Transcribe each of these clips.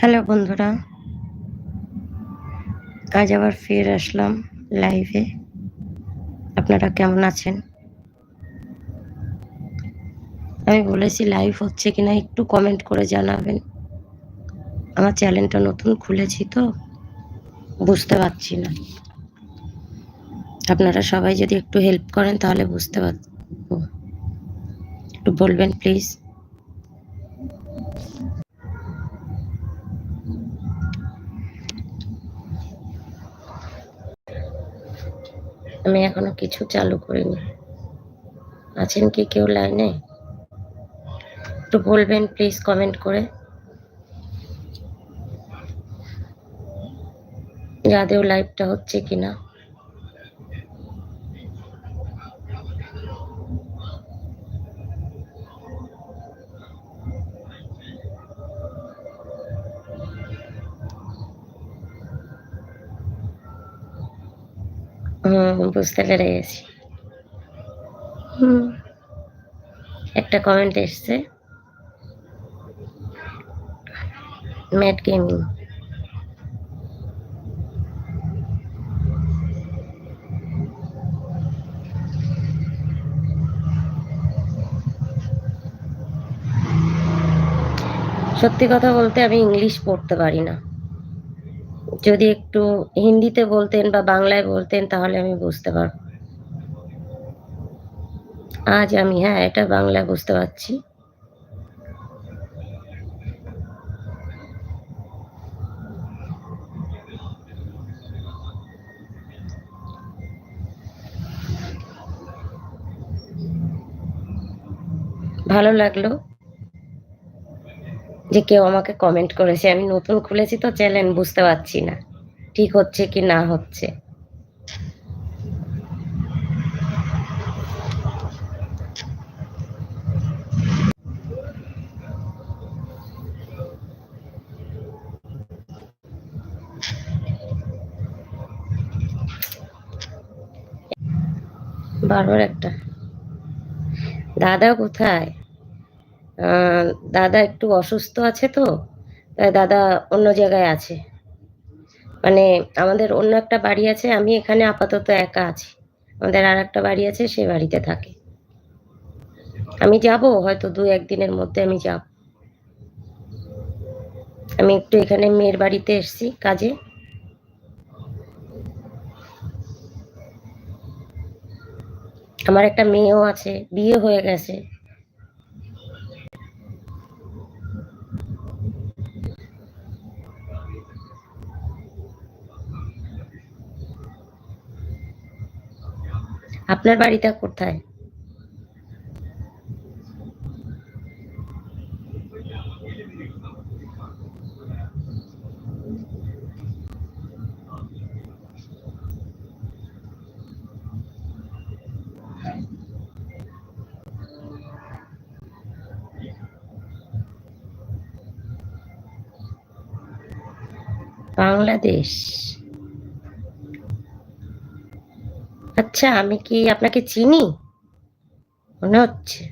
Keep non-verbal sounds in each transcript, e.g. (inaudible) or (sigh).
Hello বন্ধুরা, আজ আবার ফের আসলাম লাইভে আপনারা কেমন আছেন? আমি বলেছি লাইভ হচ্ছে কিনা একটু কমেন্ট করে জানাবেন। আমার চ্যানেলটা নতুন খুলেছি তো, বুঝতে পারছি না। আপনারা সবাই যদি একটু হেল্প করেন তাহলে বুঝতে পারব। একটু বলবেন প্লিজ আমি এখনও কিছু চালু করিনি। আছেন কি কেউ লাইনে? একটু বলবেন প্লিজ কমেন্ট করে। যাদেও লাইভটা হচ্ছে কিনা হুম বুঝতে পেরে গেছি হুম। একটা কমেন্ট এসছে। ম্যাট গেমিং সত্যি কথা বলতে আমি ইংলিশ পড়তে পারি না। যদি একটু হিন্দিতে বলতেন বা বাংলায় বলতেন, তাহলে আমি বুঝতে পারব। আজ আমি হ্যাঁ এটা বাংলায় বুঝতে পারছি। ভালো লাগল। যে কেউ আমাকে কমেন্ট করেছে, আমি নতুন খুলেছি তো চ্যানেল বুঝতে পারছি না, ঠিক হচ্ছে কি না হচ্ছে। বারবার একটা। দাদা কোথায়? দাদা একটু অসুস্থ আছে তো, তাই দাদা অন্য জায়গায় আছে। মানে আমাদের অন্য একটা বাড়ি আছে, আমি এখানে আপাতত একা আছি। আমাদের আর একটা বাড়ি আছে, সে বাড়িতে থাকে। আমি যাব, হয়তো দু একদিনের মধ্যে আমি যাব। আমি একটু এখানে মেয়ের বাড়িতে এসছি কাজে। আমার একটা মেয়েও আছে, বিয়ে হয়ে গেছে। আপনার বাড়িটা কোথায়? বাংলাদেশ। আচ্ছা আমি কি আপনাকে চিনি? মনে হচ্ছে।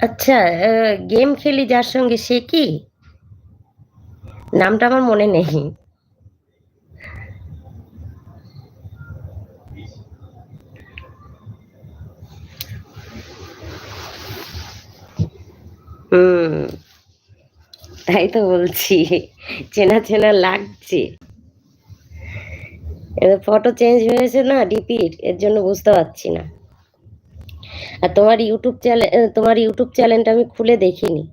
আচ্ছা গেম খেলি যার সঙ্গে সে কি? নামটা আমার মনে নেই। হুম। তাই তো বলছি, চেনা চেনা লাগছে। এবার ফটো চেঞ্জ হয়েছে না ডিপির, এর জন্য বুঝতে পারছি না। আর তোমার ইউটিউব চ্যানেল তোমার ইউটিউব চ্যানেলটা আমি খুলে দেখিনি।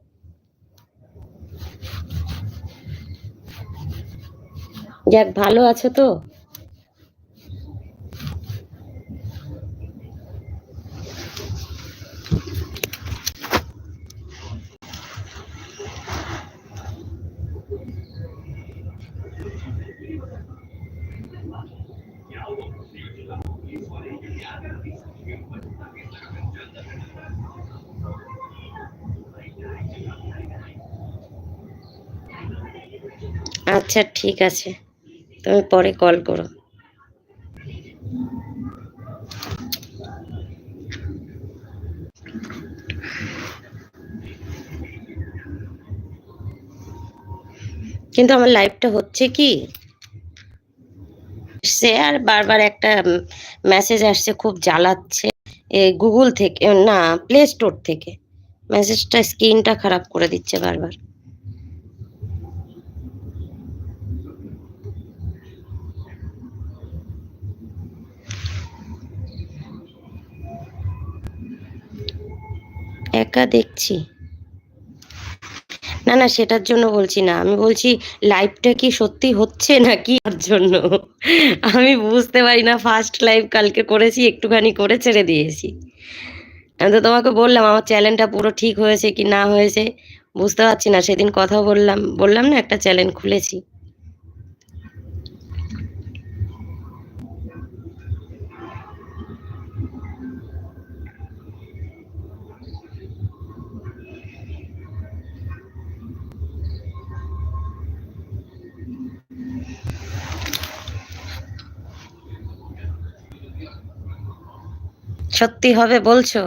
যাক, ভালো আছো তো? আচ্ছা ঠিক আছে। তুমি পরে কল করো। কিন্তু আমার লাইফটা হচ্ছে কি? সে আর বারবার একটা মেসেজ আসছে, খুব জ্বালাচ্ছে। গুগল থেকে, না প্লে স্টোর থেকে। মেসেজটা স্ক্রিনটা খারাপ করে দিচ্ছে বারবার। একা দেখছি। না না, সেটার জন্য বলছি না। আমি বলছি লাইভটা কি সত্যি হচ্ছে নাকি ওর জন্য? আমি বুঝতে পারি না ফার্স্ট লাইভ কালকে করেছি, একটুখানি করে ছেড়ে দিয়েছি। আমি তো তোমাকে বললাম, আমার চ্যানেলটা পুরো ঠিক হয়েছে কি না হয়েছে, বুঝতে পারছি না। সেদিন কথা বললাম বললাম না, একটা চ্যানেল খুলেছি। সত্যি হবে বলছো?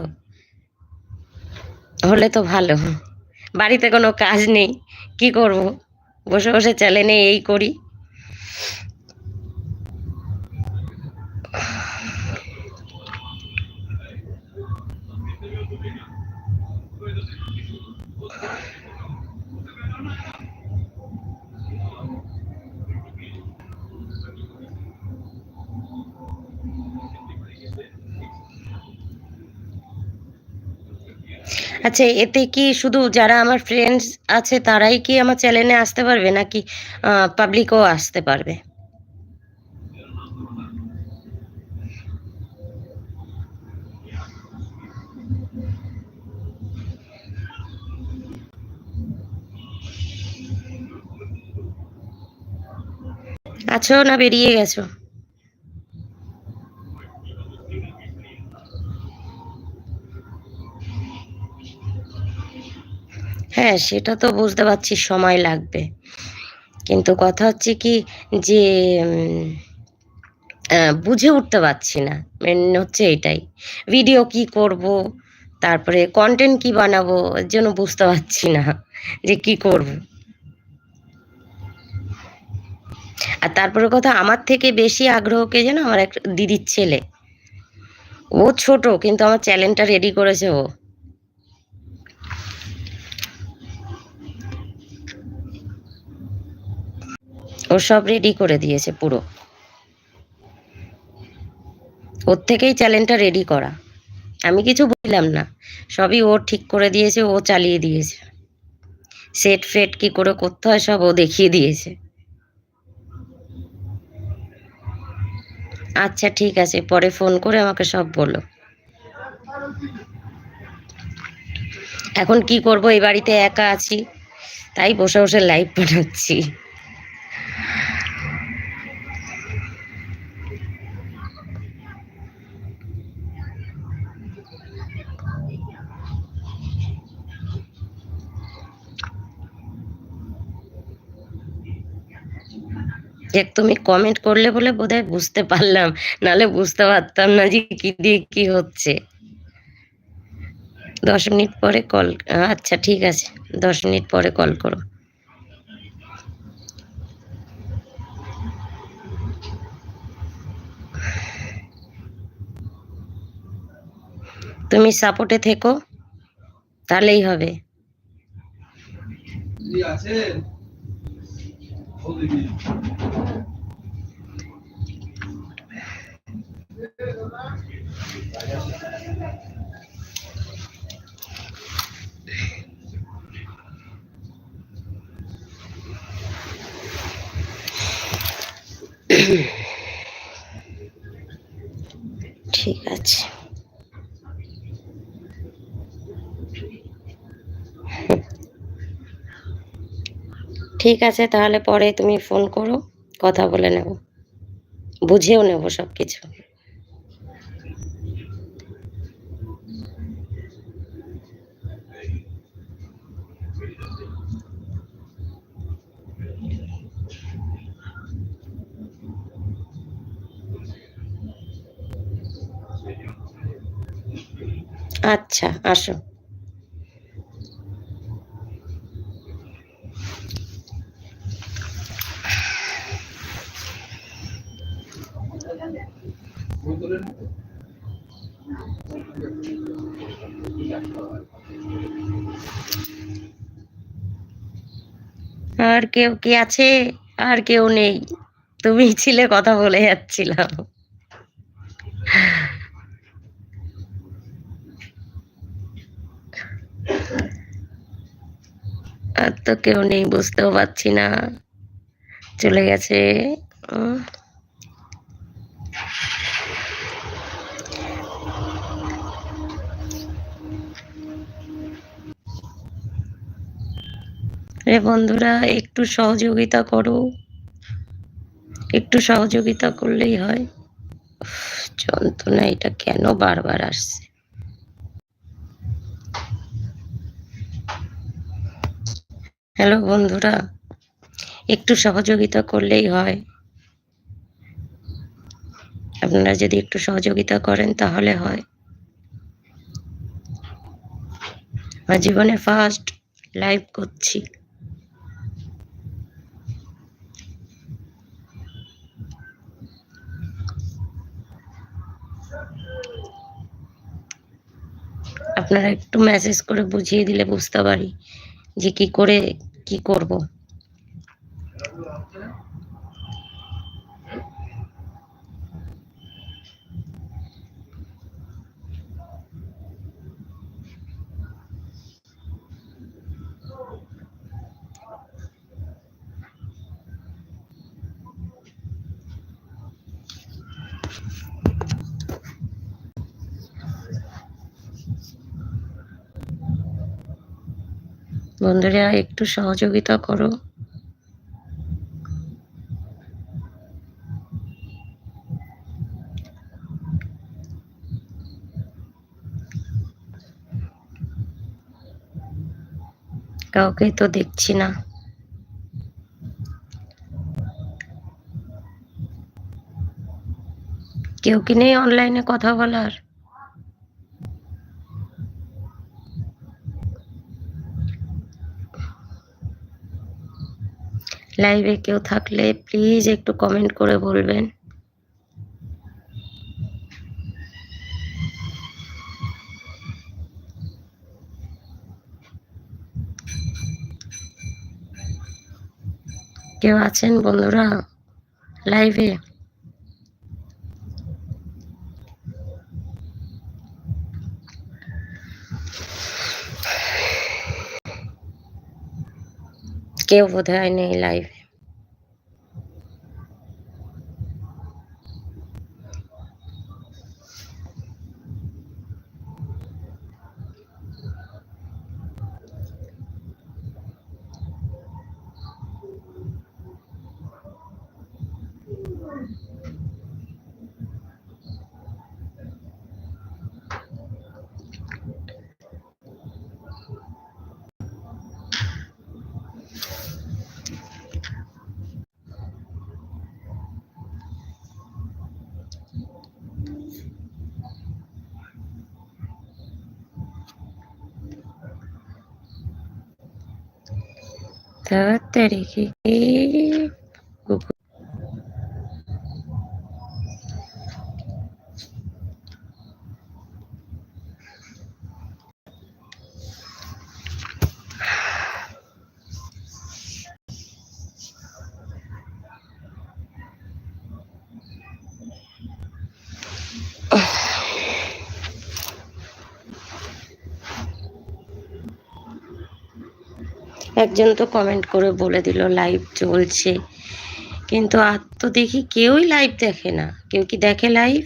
হলে তো ভালো। বাড়িতে কোনো কাজ নেই, কি করব? বসে বসে চ্যানেলে এই করি। আচ্ছা এতে কি শুধু যারা আমার ফ্রেন্ডস আছে, তারাই কি আমার চ্যানেলে আসতে পারবে? নাকি পাবলিকও আসতে পারবে? আছো না বেরিয়ে গেছো? হ্যাঁ সেটা তো বুঝতে পারছি, সময় লাগবে। কিন্তু কথা হচ্ছে কি যে বুঝে উঠতে পারছি না। মেন হচ্ছে এটাই। ভিডিও কি করব, তারপরে কন্টেন্ট কি বানাবো, এর জন্য বুঝতে পারছি না যে কি করব। আর তারপরে কথা, আমার থেকে বেশি আগ্রহ কে যেন আমার এক দিদির ছেলে। ও ছোট, কিন্তু আমার চ্যানেলটা রেডি করেছে ও। ও সব রেডি করে দিয়েছে পুরো। ওর থেকেই চ্যালেঞ্জটা রেডি করা। আমি কিছু বললাম না। সবই ও ঠিক করে দিয়েছে, ও চালিয়ে দিয়েছে। সেট ফেট কি করে করতে হয় সব ও দেখিয়ে দিয়েছে। আচ্ছা ঠিক আছে, পরে ফোন করে আমাকে সব বলো। এখন কি করব? এই বাড়িতে একা আছি, তাই বসে বসে লাইভ বানাচ্ছি। যে তুমি কমেন্ট করলে বলে বোধহয় বুঝতে পারলাম। নালে বুঝতে পারতাম না যে কি দিয়ে কি হচ্ছে। দশ মিনিট পরে কল আচ্ছা ঠিক আছে। দশ মিনিট পরে কল করো। তুমি সাপোর্টে থেকো তাহলেই হবে। ঠিক (coughs) আছে ঠিক আছে, তাহলে পরে তুমি ফোন করো, কথা বলে নেব। বুঝেও নেব সব কিছু আচ্ছা আসো। আর কেউ কি আছে? আর কেউ নেই। তুমি ছিলে কথা বলে যাচ্ছিলাম। আর তো কেউ নেই, বুঝতেও পারছি না। চলে গেছে। রে বন্ধুরা, একটু সহযোগিতা করো। একটু সহযোগিতা করলেই হয়। যন্ত্রণা এটা কেন বারবার আসছে? হ্যালো বন্ধুরা, একটু সহযোগিতা করলেই হয়। আপনারা যদি একটু সহযোগিতা করেন তাহলে হয়। জীবনে ফার্স্ট লাইভ করছি। আপনারা একটু মেসেজ করে বুঝিয়ে দিলে বুঝতে পারি যে কি করে কি করব। বন্ধুরা একটু সহযোগিতা করো। কাউকে তো দেখছি না। কেউ কি নেই অনলাইনে কথা বলার? লাইভে কেউ থাকলে প্লিজ একটু কমেন্ট করে বলবেন। কেউ আছেন বন্ধুরা? লাইভে কেউ বোধ হয় নেই লাইভে তাড়াতাড়ি কি একজন তো কমেন্ট করে বলে দিল লাইভ চলছে। কিন্তু আর তো দেখি কেউই লাইভ দেখে না। কেউ কি দেখে লাইভ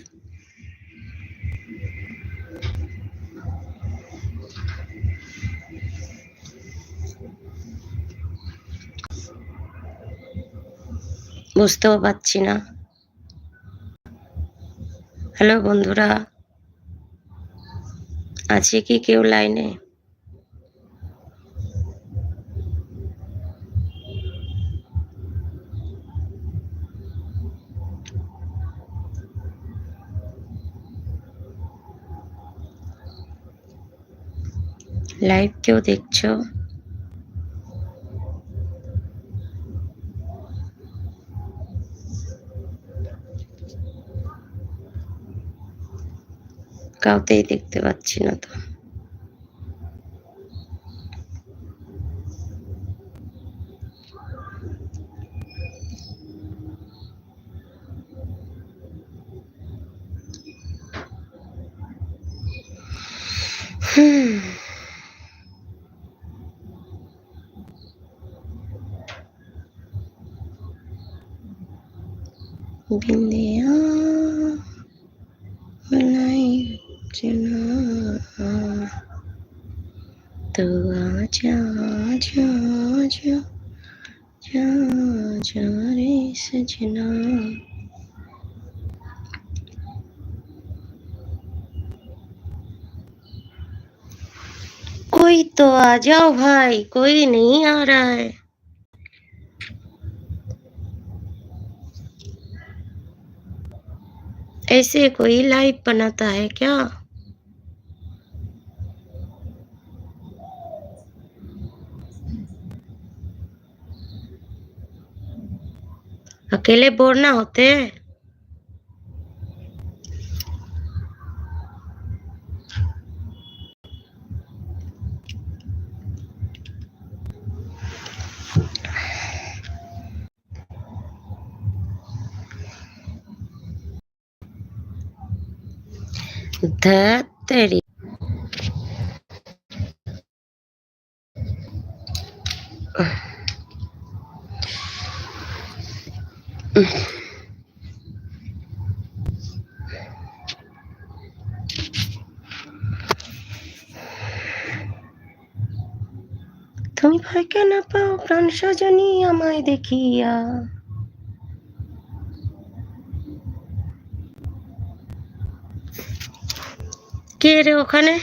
বুঝতেও পারছি না। হ্যালো বন্ধুরা, আছে কি কেউ লাইনে লাইভ কেউ দেখছ? কাউতেই দেখতে পাচ্ছি না তো। बिंदिया मलाई चना तो आजा आजा आजा जा जा रे सजना कोई तो आ जाओ भाई कोई नहीं आ रहा है ऐसे कोई लाइव बनाता है क्या? अकेले बोर ना होते। हैं তেরি তুমি ভয় কেন পাও? প্রাণ সজনী আমায় দেখিয়া। কে রে ওখানে?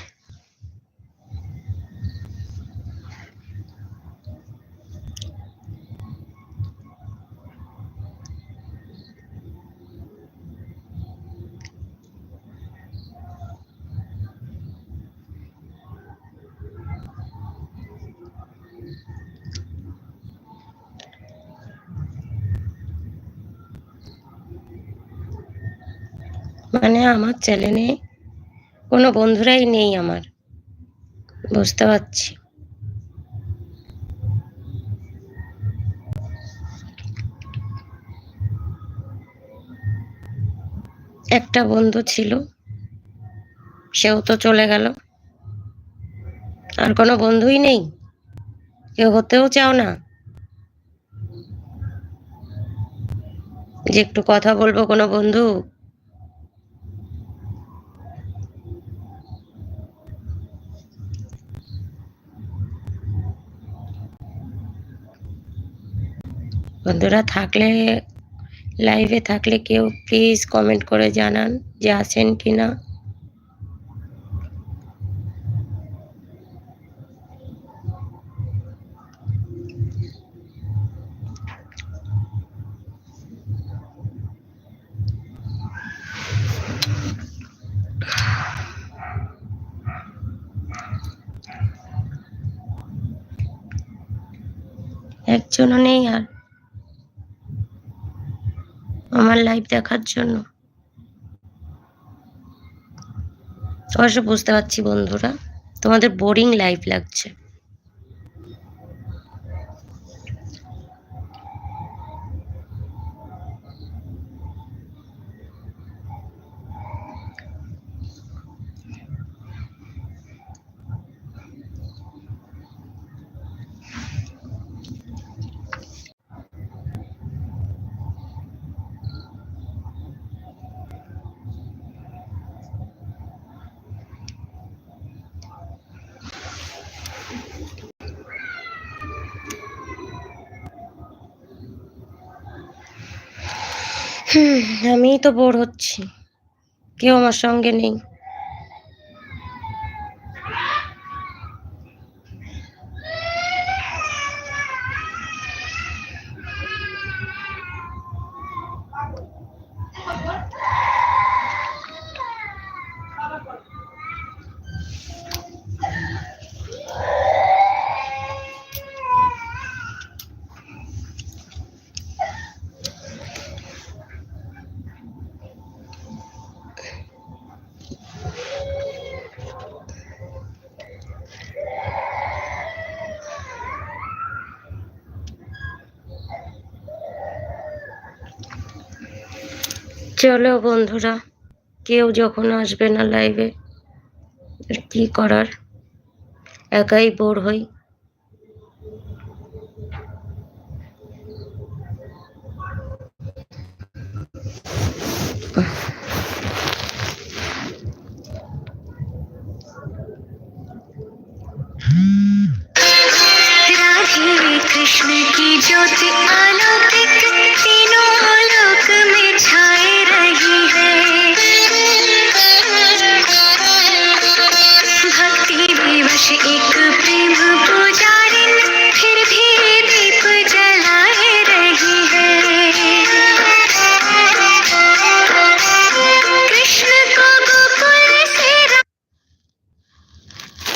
মানে আমার চ্যানেলে কোনো বন্ধুরাই নেই আমার। বুঝতে পারছি। একটা বন্ধু ছিল, সেও তো চলে গেল। আর কোনো বন্ধুই নেই। কেউ হতেও চাও না। যে একটু কথা বলব কোনো বন্ধু বন্ধুরা, থাকলে লাইভে থাকলে কেউ প্লিজ কমেন্ট করে জানান যে আছেন কি না একজনও নেই আর আমার লাইভ দেখার জন্য। অবশ্য বুঝতে পারছি বন্ধুরা তোমাদের বোরিং লাইফ লাগছে। আমিই তো বোর হচ্ছি। কেউ আমার সঙ্গে নেই। চলো বন্ধুরা কেউ যখন আসবে না লাইভে কি করার? একাই বোর হই।